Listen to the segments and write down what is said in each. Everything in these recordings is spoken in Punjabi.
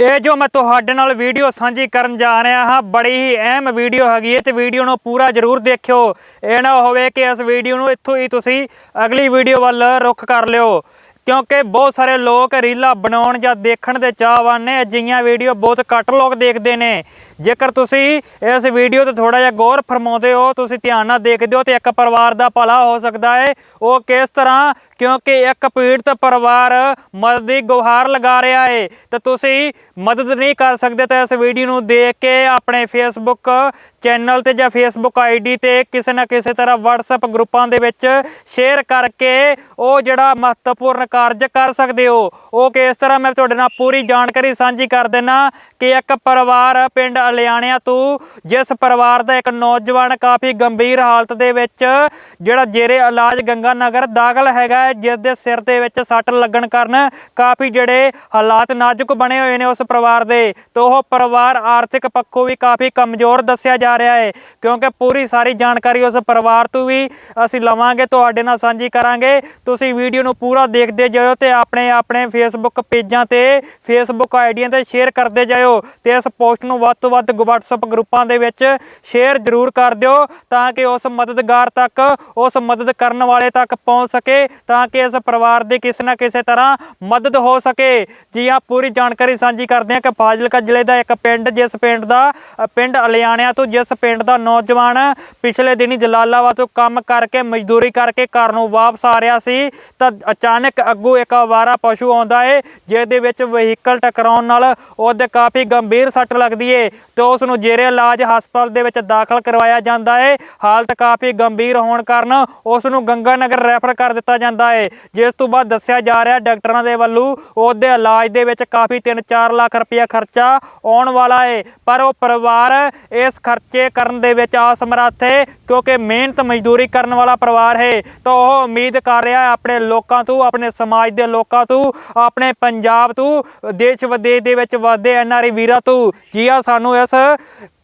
ਇਹ ਜੋ ਮੈਂ ਤੁਹਾਡੇ ਨਾਲ ਵੀਡੀਓ ਸਾਂਝੀ ਕਰਨ ਜਾ ਰਿਹਾ ਹਾਂ, ਬੜੀ ਹੀ ਅਹਿਮ ਵੀਡੀਓ ਹੈਗੀ ਹੈ ਤੇ ਵੀਡੀਓ ਨੂੰ ਪੂਰਾ ਜ਼ਰੂਰ ਦੇਖਿਓ। ਇਹ ਨਾ ਹੋਵੇ ਕਿ ਇਸ ਵੀਡੀਓ ਨੂੰ ਇੱਥੋਂ ਹੀ ਤੁਸੀਂ ਅਗਲੀ ਵੀਡੀਓ ਵੱਲ ਰੁਖ ਕਰ ਲਿਓ। ਕਿਉਂਕਿ ਬਹੁਤ ਸਾਰੇ ਲੋਕ ਰੀਲਾਂ ਬਣਾਉਣ ਜਾਂ ਦੇਖਣ ਦੇ ਚਾਹਵਾਨ ਨੇ, ਅਜਿਹੀਆਂ ਵੀਡੀਓ ਬਹੁਤ ਘੱਟ ਲੋਕ ਦੇਖਦੇ ਨੇ। ਜੇਕਰ ਤੁਸੀਂ ਇਸ ਵੀਡੀਓ ਤੇ ਥੋੜਾ ਜਿਹਾ ਗੌਰ ਫਰਮਾਉਂਦੇ ਹੋ, ਤੁਸੀਂ ਧਿਆਨ ਨਾਲ ਦੇਖਦੇ ਹੋ ਤੇ ਇੱਕ ਪਰਿਵਾਰ ਦਾ ਭਲਾ ਹੋ ਸਕਦਾ ਹੈ ਉਹ ਕਿਸ ਤਰ੍ਹਾਂ? ਕਿਉਂਕਿ ਇੱਕ ਪੀੜਤ ਪਰਿਵਾਰ ਮਦਦ ਦੀ ਗੁਹਾਰ ਲਗਾ ਰਿਹਾ ਹੈ ਤੇ ਤੁਸੀਂ ਮਦਦ ਨਹੀਂ ਕਰ ਸਕਦੇ ਤਾਂ ਇਸ ਵੀਡੀਓ ਨੂੰ ਦੇਖ ਕੇ ਆਪਣੇ ਫੇਸਬੁੱਕ ਚੈਨਲ ਤੇ ਜਾਂ ਫੇਸਬੁੱਕ ਆਈਡੀ ਤੇ ਕਿਸੇ ਨਾ ਕਿਸੇ ਤਰ੍ਹਾਂ WhatsApp ਗਰੁੱਪਾਂ ਦੇ ਵਿੱਚ ਸ਼ੇਅਰ ਕਰਕੇ ਉਹ ਜਿਹੜਾ ਮਹੱਤਵਪੂਰਨ ਕਾਰਜ ਕਰ ਸਕਦੇ ਹੋ। ਉਹ ਕਿਸ ਤਰ੍ਹਾਂ ਮੈਂ ਤੁਹਾਡੇ ਨਾਲ ਪੂਰੀ ਜਾਣਕਾਰੀ ਸਾਂਝੀ ਕਰ ਦੇਣਾ ਕਿ ਇੱਕ ਪਰਿਵਾਰ ਪਿੰਡ ਅਲਿਆਣਿਆਂ ਤੋਂ ਜਿਸ ਪਰਿਵਾਰ ਦਾ ਇੱਕ ਨੌਜਵਾਨ ਕਾਫੀ ਗੰਭੀਰ ਹਾਲਤ ਦੇ ਵਿੱਚ ਜਿਹੜਾ ਜੇਰੇ ਇਲਾਜ ਗੰਗਾ ਨਗਰ ਦਾਖਲ ਹੈਗਾ ਹੈ, ਜਿਸ ਦੇ ਸਿਰ ਦੇ ਵਿੱਚ ਸੱਟ ਲੱਗਣ ਕਾਰਨ ਕਾਫੀ ਜਿਹੜੇ ਹਾਲਾਤ ਨਾਜ਼ੁਕ ਬਣੇ ਹੋਏ ਨੇ ਉਸ ਪਰਿਵਾਰ ਦੇ। ਤੇ ਉਹ ਪਰਿਵਾਰ ਆਰਥਿਕ ਪੱਖੋਂ ਵੀ ਕਾਫੀ ਕਮਜ਼ੋਰ ਦੱਸਿਆ ਜਾ ਰਿਹਾ ਹੈ ਕਿਉਂਕਿ ਪੂਰੀ ਸਾਰੀ ਜਾਣਕਾਰੀ ਉਸ ਪਰਿਵਾਰ ਤੋਂ ਵੀ ਅਸੀਂ ਲਵਾਂਗੇ ਤੁਹਾਡੇ ਨਾਲ ਸਾਂਝੀ ਕਰਾਂਗੇ। ਤੁਸੀਂ ਵੀਡੀਓ ਨੂੰ ਪੂਰਾ ਦੇਖਦੇ ਜਾਇਓ ਤੇ ਆਪਣੇ ਆਪਣੇ ਫੇਸਬੁੱਕ ਪੇਜਾਂ ਤੇ ਫੇਸਬੁੱਕ ਆਈਡੀਆਂ ਤੇ ਸ਼ੇਅਰ ਕਰਦੇ ਜਾਇਓ ਤੇ ਇਸ ਪੋਸਟ ਨੂੰ ਵੱਧ ਤੋਂ ਵੱਧ WhatsApp ਗਰੁੱਪਾਂ ਦੇ ਵਿੱਚ ਸ਼ੇਅਰ ਜ਼ਰੂਰ ਕਰ ਦਿਓ ਤਾਂ ਕਿ ਉਸ ਮਦਦਗਾਰ ਤੱਕ, ਉਸ ਮਦਦ ਕਰਨ ਵਾਲੇ ਤੱਕ ਪਹੁੰਚ ਸਕੇ, ਤਾਂ ਕਿ ਇਸ ਪਰਿਵਾਰ ਦੀ ਕਿਸੇ ਨਾ ਕਿਸੇ ਤਰ੍ਹਾਂ ਮਦਦ ਹੋ ਸਕੇ। ਜੀ ਹਾਂ, ਪੂਰੀ ਜਾਣਕਾਰੀ ਸਾਂਝੀ ਕਰਦੇ ਹਾਂ ਕਿ ਫਾਜ਼ਿਲਕਾ ਜ਼ਿਲ੍ਹੇ ਦਾ ਇੱਕ ਪਿੰਡ, ਜਿਸ ਪਿੰਡ ਦਾ ਪਿੰਡ ਅਲਿਆਣਿਆਂ ਤੋਂ, ਜਿਸ ਪਿੰਡ ਦਾ ਨੌਜਵਾਨ ਪਿਛਲੇ ਦਿਨੀ ਜਲਾਲਾਬਾਦ ਤੋਂ ਕੰਮ ਕਰਕੇ, ਮਜ਼ਦੂਰੀ ਕਰਕੇ ਘਰ ਨੂੰ ਵਾਪਸ ਆ ਰਿਹਾ ਸੀ, ਤਾਂ ਅਚਾਨਕ ਅੱਗੋਂ ਇੱਕ ਅਵਾਰਾ ਪਸ਼ੂ ਆਉਂਦਾ ਏ ਜਿਸ ਦੇ ਵਿੱਚ ਵਹੀਕਲ ਟਕਰਾਉਣ ਨਾਲ ਉਹਦੇ ਕਾਫੀ ਗੰਭੀਰ ਸੱਟ ਲੱਗਦੀ ਏ ਤੇ ਉਸ ਨੂੰ ਜੇਰੇ ਇਲਾਜ ਹਸਪਤਾਲ ਦੇ ਵਿੱਚ ਦਾਖਲ ਕਰਵਾਇਆ ਜਾਂਦਾ ਏ। ਹਾਲਤ ਕਾਫੀ ਗੰਭੀਰ ਹੋਣ ਕਾਰਨ ਉਸ ਨੂੰ ਗੰਗਾ ਨਗਰ ਰੈਫਰ ਕਰ ਦਿੱਤਾ ਜਾਂਦਾ ਏ। ਜਿਸ ਤੋਂ ਬਾਅਦ ਦੱਸਿਆ ਜਾ ਰਿਹਾ ਡਾਕਟਰਾਂ ਦੇ ਵੱਲੋਂ ਉਹਦੇ ਇਲਾਜ ਦੇ ਵਿੱਚ ਕਾਫੀ 3-4 ਲੱਖ ਰੁਪਇਆ ਖਰਚਾ ਆਉਣ ਵਾਲਾ ਏ। ਪਰ ਉਹ ਪਰਿਵਾਰ ਇਸ ਖਰਚੇ ਕਰਨ ਦੇ ਵਿੱਚ ਅਸਮਰੱਥ ਹੈ ਕਿਉਂਕਿ ਮਿਹਨਤ ਮਜ਼ਦੂਰੀ ਕਰਨ ਵਾਲਾ ਪਰਿਵਾਰ ਹੈ ਤਾਂ ਉਹ ਉਮੀਦ ਕਰ ਰਿਹਾ ਹੈ ਆਪਣੇ ਲੋਕਾਂ ਤੋਂ, ਆਪਣੇ ਸਮਾਜ ਦੇ ਲੋਕਾਂ ਤੋਂ, ਆਪਣੇ ਪੰਜਾਬ ਤੋਂ, ਦੇਸ਼ ਵਿਦੇਸ਼ ਦੇ ਵਿੱਚ ਵਸਦੇ ਐਨਆਰਆਈ ਵੀਰਾਂ ਤੋਂ, ਜੀ ਆ ਸਾਨੂੰ ਇਸ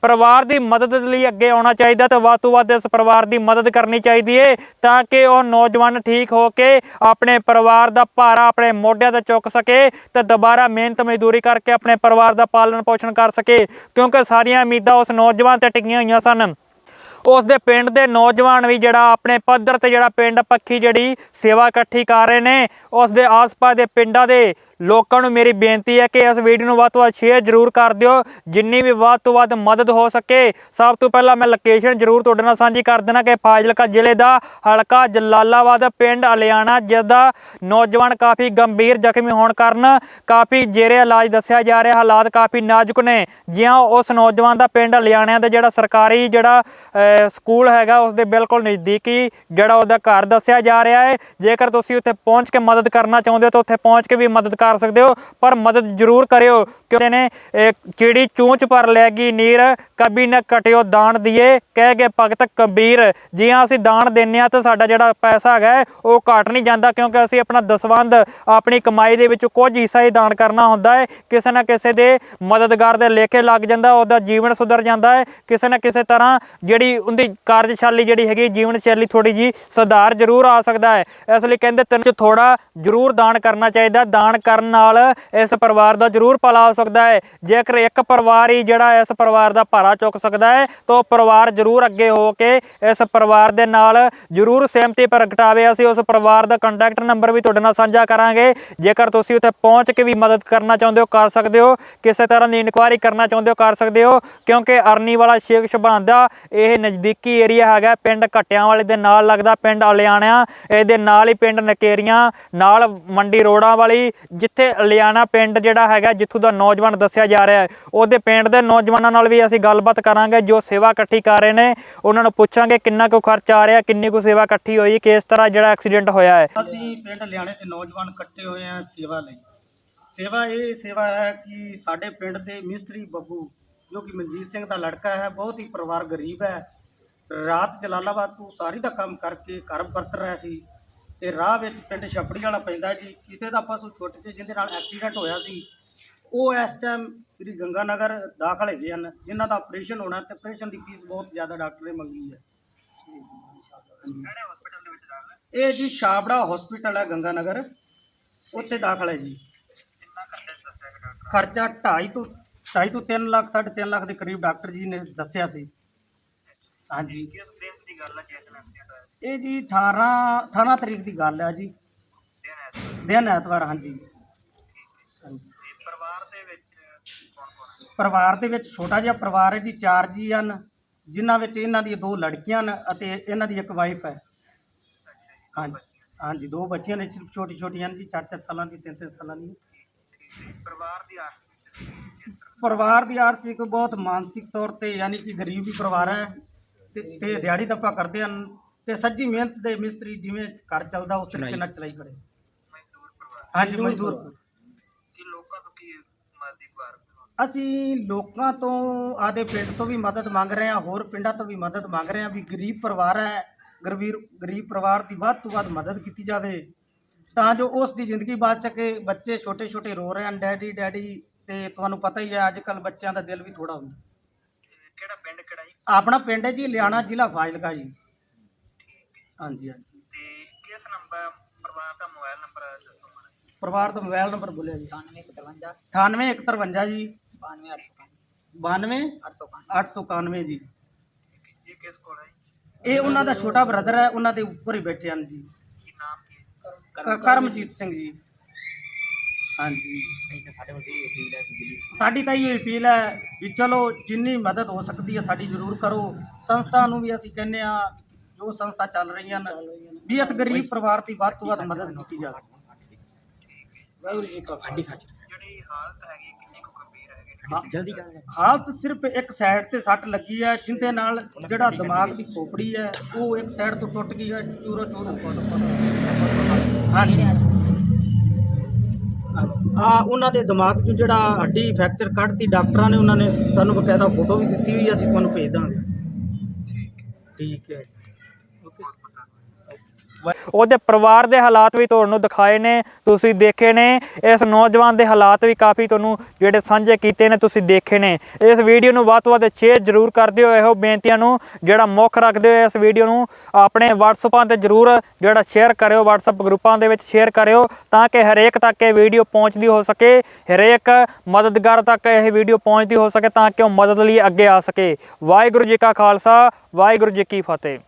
ਪਰਿਵਾਰ ਦੀ ਮਦਦ ਲਈ ਅੱਗੇ ਆਉਣਾ ਚਾਹੀਦਾ ਤੇ ਵੱਧ ਤੋਂ ਵੱਧ ਇਸ ਪਰਿਵਾਰ ਦੀ ਮਦਦ ਕਰਨੀ ਚਾਹੀਦੀ ਹੈ ਤਾਂ ਕਿ ਉਹ ਨੌਜਵਾਨ ਠੀਕ ਹੋ ਕੇ ਆਪਣੇ ਪਰਿਵਾਰ ਦਾ ਭਾਰਾ ਆਪਣੇ ਮੋਢਿਆਂ ਤੇ ਚੁੱਕ ਸਕੇ ਤੇ ਦੁਬਾਰਾ ਮਿਹਨਤ ਮਜ਼ਦੂਰੀ ਕਰਕੇ ਆਪਣੇ ਪਰਿਵਾਰ ਦਾ ਪਾਲਣ ਪੋਸ਼ਣ ਕਰ ਸਕੇ ਕਿਉਂਕਿ ਸਾਰੀਆਂ ਉਮੀਦਾਂ ਉਸ ਨੌਜਵਾਨ ਤੇ ਟਿਕੀਆਂ ਹੋਈਆਂ ਸਨ। ਉਸ ਦੇ ਪਿੰਡ ਦੇ ਨੌਜਵਾਨ ਵੀ ਜਿਹੜਾ ਆਪਣੇ ਪੱਧਰ ਤੇ ਜਿਹੜਾ ਪਿੰਡ ਪੱਖੀ ਜਿਹੜੀ ਸੇਵਾ ਇਕੱਠੀ ਕਰ ਰਹੇ ਨੇ, ਉਸ ਦੇ ਆਸ-ਪਾਸ ਦੇ ਪਿੰਡਾਂ ਦੇ ਲੋਕਾਂ ਨੂੰ ਮੇਰੀ ਬੇਨਤੀ ਹੈ ਕਿ ਇਸ ਵੀਡੀਓ ਨੂੰ ਵੱਧ ਤੋਂ ਵੱਧ ਸ਼ੇਅਰ ਜ਼ਰੂਰ ਕਰ ਦਿਓ, ਜਿੰਨੀ ਵੀ ਵੱਧ ਤੋਂ ਵੱਧ ਮਦਦ ਹੋ ਸਕੇ। ਸਭ ਤੋਂ ਪਹਿਲਾਂ ਮੈਂ ਲੋਕੇਸ਼ਨ ਜ਼ਰੂਰ ਤੁਹਾਡੇ ਨਾਲ ਸਾਂਝੀ ਕਰ ਦੇਣਾ ਕਿ ਫਾਜ਼ਿਲਕਾ ਜ਼ਿਲ੍ਹੇ ਦਾ ਹਲਕਾ ਜਲਾਲਾਬਾਦ ਪਿੰਡ ਅਲਿਆਣਾ ਜਿਸ ਦਾ ਨੌਜਵਾਨ ਕਾਫੀ ਗੰਭੀਰ ਜ਼ਖਮੀ ਹੋਣ ਕਾਰਨ ਕਾਫੀ ਜੇਰੇ ਇਲਾਜ ਦੱਸਿਆ ਜਾ ਰਿਹਾ, ਹਾਲਾਤ ਕਾਫੀ ਨਾਜ਼ੁਕ ਨੇ। ਜਿਉਂ ਉਸ ਨੌਜਵਾਨ ਦਾ ਪਿੰਡ ਅਲਿਆਣਿਆਂ ਦਾ ਜਿਹੜਾ ਸਰਕਾਰੀ ਜਿਹੜਾ ਸਕੂਲ ਹੈਗਾ ਉਸ ਦੇ ਬਿਲਕੁਲ ਨਜ਼ਦੀਕੀ ਜਿਹੜਾ ਉਹਦਾ ਘਰ ਦੱਸਿਆ ਜਾ ਰਿਹਾ ਹੈ। ਜੇਕਰ ਤੁਸੀਂ ਉੱਥੇ ਪਹੁੰਚ ਕੇ ਮਦਦ ਕਰਨਾ ਚਾਹੁੰਦੇ ਹੋ, ਤਾਂ ਉੱਥੇ ਪਹੁੰਚ ਕੇ ਵੀ ਮਦਦ ਕਰ ਸਕਦੇ ਹੋ, ਪਰ ਮਦਦ ਜ਼ਰੂਰ ਕਰਿਓ, ਕਿਉਂਕਿ ਨੇ ਚਿੜੀ ਚੂੰਚ ਪਰ ਲੈ ਗਈ ਨੀਰ, ਕਬੀ ਨਾ ਕਟਿਓ ਦਾਨ ਦੀਏ। ਕਹਿ ਗਏ ਭਗਤ ਕਬੀਰ, ਜੀ ਅਸੀਂ ਦਾਨ ਦਿੰਨੇ ਆ ਤਾਂ ਸਾਡਾ ਜਿਹੜਾ ਪੈਸਾ ਹੈਗਾ ਉਹ ਘਟ ਨਹੀਂ ਜਾਂਦਾ, ਕਿਉਂਕਿ ਅਸੀਂ ਆਪਣਾ ਦਸਵੰਦ ਆਪਣੀ ਕਮਾਈ ਦੇ ਵਿੱਚ ਕੁਝ ਹਿੱਸਾ ਹੀ ਦਾਨ ਕਰਨਾ ਹੁੰਦਾ ਹੈ। ਕਿਸੇ ਨਾ ਕਿਸੇ ਦੇ ਮਦਦਗਾਰ ਦੇ ਲੇਖੇ ਲੱਗ ਜਾਂਦਾ, ਉਹਦਾ ਜੀਵਨ ਸੁਧਰ ਜਾਂਦਾ ਹੈ। ਕਿਸੇ ਨਾ ਕਿਸੇ ਤਰ੍ਹਾਂ ਜਿਹੜੀ ਉਹਦੀ ਕਾਰਜਸ਼ਾਲੀ ਜਿਹੜੀ ਹੈਗੀ ਜੀਵਨ ਸ਼ੈਲੀ ਥੋੜੀ ਜੀ ਸੁਧਾਰ ਜ਼ਰੂਰ ਆ ਸਕਦਾ ਹੈ। ਇਸ ਲਈ ਕਹਿੰਦੇ ਤਿੰਨ ਚ ਥੋੜਾ ਜ਼ਰੂਰ ਦਾਨ ਕਰਨਾ ਚਾਹੀਦਾ। ਦਾਨ ਕਰਨ ਨਾਲ ਇਸ ਪਰਿਵਾਰ ਦਾ ਜ਼ਰੂਰ ਭਲਾ ਹੋ ਸਕਦਾ ਹੈ। ਜੇਕਰ ਇੱਕ ਪਰਿਵਾਰ ਹੀ ਜਿਹੜਾ ਇਸ ਪਰਿਵਾਰ ਦਾ ਭਾਰਾ ਚੁੱਕ ਸਕਦਾ ਹੈ, ਤਾਂ ਉਹ ਪਰਿਵਾਰ ਜ਼ਰੂਰ ਅੱਗੇ ਹੋ ਕੇ ਇਸ ਪਰਿਵਾਰ ਦੇ ਨਾਲ ਜ਼ਰੂਰ ਸਹਿਮਤੀ ਪ੍ਰਗਟਾਵੇ। ਅਸੀਂ ਉਸ ਪਰਿਵਾਰ ਦਾ ਕੰਟੈਕਟ ਨੰਬਰ ਵੀ ਤੁਹਾਡੇ ਨਾਲ ਸਾਂਝਾ ਕਰਾਂਗੇ। ਜੇਕਰ ਤੁਸੀਂ ਉੱਥੇ ਪਹੁੰਚ ਕੇ ਵੀ ਮਦਦ ਕਰਨਾ ਚਾਹੁੰਦੇ ਹੋ, ਕਰ ਸਕਦੇ ਹੋ। ਕਿਸੇ ਤਰ੍ਹਾਂ ਦੀ ਇਨਕੁਆਇਰੀ ਕਰਨਾ ਚਾਹੁੰਦੇ ਹੋ, ਕਰ ਸਕਦੇ ਹੋ। ਕਿਉਂਕਿ ਅਰਨੀ ਵਾਲਾ ਸ਼ੇਖ ਸ਼ਬਾਨ ਦਾ ਇਹ ਨਜ਼ਦੀਕੀ ਏਰੀਆ ਹੈਗਾ, ਪਿੰਡ ਘਟਿਆਂ ਵਾਲੇ ਦੇ ਨਾਲ ਲੱਗਦਾ ਪਿੰਡ ਅਲਿਆਣਿਆਂ ਇਹਦੇ ਨਾਲ ਹੀ ਪਿੰਡ ਨਕੇਰੀਆਂ, ਨਾਲ ਮੰਡੀ ਰੋੜਾਂ ਵਾਲੀ, ਜਿੱਥੇ ਅਲਿਆਣਾ ਪਿੰਡ ਜਿਹੜਾ ਹੈਗਾ, ਜਿੱਥੋਂ ਦਾ ਨੌਜਵਾਨ ਦੱਸਿਆ ਜਾ ਰਿਹਾ ਹੈ। ਉਹਦੇ ਪਿੰਡ ਦੇ ਨੌਜਵਾਨਾਂ ਨਾਲ ਵੀ ਅਸੀਂ ਗੱਲਬਾਤ ਕਰਾਂਗੇ, ਜੋ ਸੇਵਾ ਇਕੱਠੀ ਕਰ ਰਹੇ ਨੇ। ਉਹਨਾਂ ਨੂੰ ਪੁੱਛਾਂਗੇ ਕਿੰਨਾ ਕੁ ਖਰਚ ਆ ਰਿਹਾ, ਕਿੰਨੀ ਕੁ ਸੇਵਾ ਇਕੱਠੀ ਹੋਈ, ਕਿਸ ਤਰ੍ਹਾਂ ਜਿਹੜਾ ਐਕਸੀਡੈਂਟ ਹੋਇਆ ਹੈ। ਅਸੀਂ ਪਿੰਡ ਲਿਆਣੇ ਦੇ ਨੌਜਵਾਨ ਇਕੱਠੇ ਹੋਏ ਆ ਸੇਵਾ ਲਈ। ਸੇਵਾ ਇਹ ਸੇਵਾ ਹੈ ਕਿ ਸਾਡੇ ਪਿੰਡ ਦੇ ਮਿਸਤਰੀ ਬੱਬੂ, ਜੋ ਕਿ ਮਨਜੀਤ ਸਿੰਘ ਦਾ ਲੜਕਾ ਹੈ, ਬਹੁਤ ਹੀ ਪਰਿਵਾਰ ਗਰੀਬ ਹੈ। ਰਾਤ ਜਲਾਲਾਬਾਦ ਤੋਂ ਸਾਰੀ ਦਾ ਕੰਮ ਕਰਕੇ ਘਰ ਪਰਤ ਰਿਹਾ ਸੀ ਤੇ ਰਾਹ ਵਿੱਚ ਪਿੰਡ ਛਪੜੀ ਵਾਲਾ ਪੈਂਦਾ ਜੀ। ਕਿਸੇ ਦਾ ਪਸ਼ੂ ਛੁੱਟ ਕੇ ਜਿਹਦੇ ਨਾਲ ਐਕਸੀਡੈਂਟ ਹੋਇਆ ਸੀ, ਉਹ ਇਸ ਟਾਈਮ ਸ੍ਰੀ ਗੰਗਾ ਨਗਰ ਦਾਖਲ ਹੈਗੇ ਹਨ, ਜਿਨ੍ਹਾਂ ਦਾ ਆਪਰੇਸ਼ਨ ਹੋਣਾ ਤੇ ਆਪਰੇਸ਼ਨ ਦੀ ਫੀਸ ਬਹੁਤ ਜ਼ਿਆਦਾ ਡਾਕਟਰ ਨੇ ਮੰਗੀ ਹੈ। ਇਹ ਜੀ ਛਾਬੜਾ ਹਸਪੀਟਲ ਹੈ ਗੰਗਾ ਨਗਰ ਉੱਥੇ ਦਾਖਲ ਹੈ ਜੀ। ਖਰਚਾ 2.5 ਤੋਂ 2.5 ਤੋਂ 3 ਲੱਖ 3.5 ਲੱਖ ਦੇ ਕਰੀਬ ਡਾਕਟਰ ਜੀ ਨੇ ਦੱਸਿਆ ਸੀ। ਹਾਂਜੀ। ਕਿਸ ਦਿਨ ਦੀ ਗੱਲ ਹੈ ਜਿਸ ਐਕਸੀਡੈਂਟ ਹੋਇਆ ਇਹ ਜੀ 18 18 ਤਰੀਕ ਦੀ ਗੱਲ ਹੈ ਜੀ। ਦਿਨ ਐਤਵਾਰ। ਦਿਨ ਐਤਵਾਰ ਹਾਂਜੀ। ਹਾਂਜੀ ਤੇ ਪਰਿਵਾਰ ਦੇ ਵਿੱਚ ਕੌਣ ਕੌਣ ਹੈ ਪਰਿਵਾਰ ਦੇ ਵਿੱਚ ਛੋਟਾ ਜਿਹਾ ਪਰਿਵਾਰ ਹੈ ਜੀ ਚਾਰ ਜੀ ਹਨ ਜਿਨ੍ਹਾਂ ਵਿੱਚ ਇਹਨਾਂ ਦੀਆਂ ਦੋ ਲੜਕੀਆਂ ਹਨ ਅਤੇ ਇਹਨਾਂ ਦੀ ਇੱਕ ਵਾਈਫ ਹੈ। ਅੱਛਾ ਜੀ ਹਾਂਜੀ ਹਾਂਜੀ ਦੋ ਬੱਚੀਆਂ ਨੇ ਸਿਰਫ ਛੋਟੀ ਛੋਟੀਆਂ ਨੇ ਜੀ 4-4 ਸਾਲਾਂ ਦੀ 3-3 ਸਾਲਾਂ ਦੀ। ਪਰਿਵਾਰ ਦੀ ਆਰਥਿਕ ਸਥਿਤੀ ਕਿਸ ਤਰ੍ਹਾਂ? ਪਰਿਵਾਰ ਦੀ ਆਰਥਿਕ ਬਹੁਤ ਮਾਨਸਿਕ ਤੌਰ ਤੇ ਯਾਨੀ ਕਿ ਗਰੀਬ ਪਰਿਵਾਰ ਹੈ। ਤੇ ਤੇ ਦਿਹਾੜੀ ਦੱਪਾ ਕਰਦੇ ਹਨ ਤੇ ਸੱਜੀ ਮਿਹਨਤ ਦੇ ਮਿਸਤਰੀ ਜਿਵੇਂ ਘਰ ਚੱਲਦਾ ਉਸ ਤਰੀਕੇ ਨਾਲ ਚਲਾਈ ਖੜੇ ਮਜ਼ਦੂਰ ਪਰਿਵਾਰ। ਹਾਂਜੀ ਮਜ਼ਦੂਰ ਕਿ ਲੋਕਾਂ ਤੋਂ ਕੀ ਮਦਦ ਦੀ ਗੁਹਾਰ ਅਸੀਂ ਲੋਕਾਂ ਤੋਂ ਆਦੇ ਪਿੰਡ ਤੋਂ ਵੀ ਮਦਦ ਮੰਗ ਰਹੇ ਹਾਂ ਹੋਰ ਪਿੰਡਾਂ ਤੋਂ ਵੀ ਮਦਦ ਮੰਗ ਰਹੇ ਹਾਂ ਵੀ ਗਰੀਬ ਪਰਿਵਾਰ ਹੈ ਗਰੀਬ ਗਰੀਬ ਪਰਿਵਾਰ ਦੀ ਵੱਧ ਤੋਂ ਵੱਧ ਮਦਦ ਕੀਤੀ ਜਾਵੇ। ਤਾਂ ਜੋ ਉਸ ਦੀ ਜ਼ਿੰਦਗੀ ਬਚ ਸਕੇ ਬੱਚੇ ਛੋਟੇ ਛੋਟੇ ਰੋ ਰਹੇ ਹਨ ਡੈਡੀ ਡੈਡੀ ਤੇ ਤੁਹਾਨੂੰ ਪਤਾ ਹੀ ਹੈ ਅੱਜ ਕੱਲ ਬੱਚਿਆਂ ਦਾ ਦਿਲ ਵੀ ਥੋੜਾ ਹੁੰਦਾ। ਕਿਹੜਾ ਪਿੰਡ ਕਿਹੜਾ ਆਪਣਾ ਪਿੰਡ ਹੈ ਜੀ ਲਿਆਣਾ ਜ਼ਿਲ੍ਹਾ ਫਾਜ਼ਿਲਕਾ ਜੀ। ਹਾਂਜੀ ਹਾਂਜੀ। ਤੇ ਕਿਸ ਨੰਬਰ ਪਰਿਵਾਰ ਦਾ ਮੋਬਾਈਲ ਨੰਬਰ ਦੱਸੋ ਮੈਨੂੰ ਪਰਿਵਾਰ ਦਾ ਮੋਬਾਈਲ ਨੰਬਰ ਬੋਲਿਆ ਜੀ। 9153 9851 ਜੀ। 92 92 891 ਜੀ। ਇਹ ਕਿਸ ਕੋਲ ਹੈ ਇਹ ਉਹਨਾਂ ਦਾ ਛੋਟਾ ਬ੍ਰਦਰ ਹੈ ਉਹਨਾਂ ਦੇ ਉੱਪਰ ਹੀ ਬੈਠੇ ਹਨ ਜੀ। ਕੀ ਨਾਮ ਕੀ ਹੈ? ਕ- ਕਰਮਜੀਤ ਸਿੰਘ ਜੀ। ਹਾਂਜੀ। ਸਾਡੇ ਵੱਲ ਇਹ ਅਪੀਲ ਹੈ ਕਿ ਸਾਡੀ ਤਾਂ ਇਹ ਅਪੀਲ ਹੈ ਵੀ ਚਲੋ ਜਿੰਨੀ ਮਦਦ ਹੋ ਸਕਦੀ ਹੈ ਸਾਡੀ ਜ਼ਰੂਰ ਕਰੋ। ਸੰਸਥਾ ਨੂੰ ਵੀ ਅਸੀਂ ਕਹਿੰਦੇ ਆ ਜੋ ਸੰਸਥਾ ਚੱਲ ਰਹੀਆਂ ਨੇ। ਵੀ ਇਸ ਗਰੀਬ ਪਰਿਵਾਰ ਦੀ ਵੱਧ ਤੋਂ ਵੱਧ ਮਦਦ ਕੀਤੀ ਜਾਵੇ। ਵਾਹਿਗੁਰੂ ਜੀ ਕਾ ਖਾਲਸਾ। ਜਿਹੜੀ ਹਾਲਤ ਹੈਗੀ ਕਿੰਨੀ ਕੁ ਗੰਭੀਰ ਹੈਗੀ? ਹਾਂ ਜਲਦੀ ਹਾਲਤ ਸਿਰਫ ਇੱਕ ਸਾਈਡ ਤੇ ਸੱਟ ਲੱਗੀ ਹੈ ਜਿੰਦੇ ਨਾਲ ਜਿਹੜਾ ਦਿਮਾਗ ਦੀ ਖੋਪੜੀ ਹੈ ਉਹ ਇੱਕ ਸਾਈਡ ਤੋਂ ਟੁੱਟ ਗਈ ਹੈ ਚੂਰੋ ਚੂਰ ਹਾਂਜੀ ਆ ਉਹਨਾਂ ਦੇ ਦਿਮਾਗ 'ਚ ਜਿਹੜਾ ਹੱਡੀ ਫ੍ਰੈਕਚਰ ਕੱਢਤੀ ਡਾਕਟਰਾਂ ਨੇ ਉਹਨਾਂ ਨੇ ਸਾਨੂੰ ਬਕਾਇਦਾ ਫੋਟੋ ਵੀ ਦਿੱਤੀ ਹੋਈ ਅਸੀਂ ਤੁਹਾਨੂੰ ਭੇਜ ਦਾਂਗੇ। ਠੀਕ ਹੈ। ਉਹਦੇ ਪਰਿਵਾਰ ਦੇ ਹਾਲਾਤ ਵੀ ਤੁਹਾਨੂੰ ਦਿਖਾਏ ਨੇ, ਤੁਸੀਂ ਦੇਖੇ ਨੇ। ਇਸ ਨੌਜਵਾਨ ਦੇ ਹਾਲਾਤ ਵੀ ਕਾਫੀ ਤੁਹਾਨੂੰ ਜਿਹੜੇ ਸਾਂਝੇ ਕੀਤੇ ਨੇ, ਤੁਸੀਂ ਦੇਖੇ ਨੇ। ਇਸ ਵੀਡੀਓ ਨੂੰ ਵੱਧ ਤੋਂ ਵੱਧ ਸ਼ੇਅਰ ਜ਼ਰੂਰ ਕਰ ਦਿਓ। ਇਹੋ ਬੇਨਤੀਆਂ ਨੂੰ ਜਿਹੜਾ ਮੁੱਖ ਰੱਖਦੇ ਹੋ ਇਸ ਵੀਡੀਓ ਨੂੰ ਆਪਣੇ WhatsAppaਂ ਤੇ ਜ਼ਰੂਰ ਜਿਹੜਾ ਸ਼ੇਅਰ ਕਰਿਓ, WhatsApp ਗਰੁੱਪਾਂ ਦੇ ਵਿੱਚ ਸ਼ੇਅਰ ਕਰਿਓ ਤਾਂ ਕਿ ਹਰੇਕ ਤੱਕ ਇਹ ਵੀਡੀਓ ਪਹੁੰਚਦੀ ਹੋ ਸਕੇ। ਹਰੇਕ ਮਦਦਗਾਰ ਤੱਕ ਇਹ ਵੀਡੀਓ ਪਹੁੰਚਦੀ ਹੋ ਸਕੇ ਤਾਂ ਕਿ ਉਹ ਮਦਦ ਲਈ ਅੱਗੇ ਆ ਸਕੇ। ਵਾਹਿਗੁਰੂ ਜੀ ਕਾ ਖਾਲਸਾ, ਵਾਹਿਗੁਰੂ ਜੀ ਕੀ ਫਤਿਹ।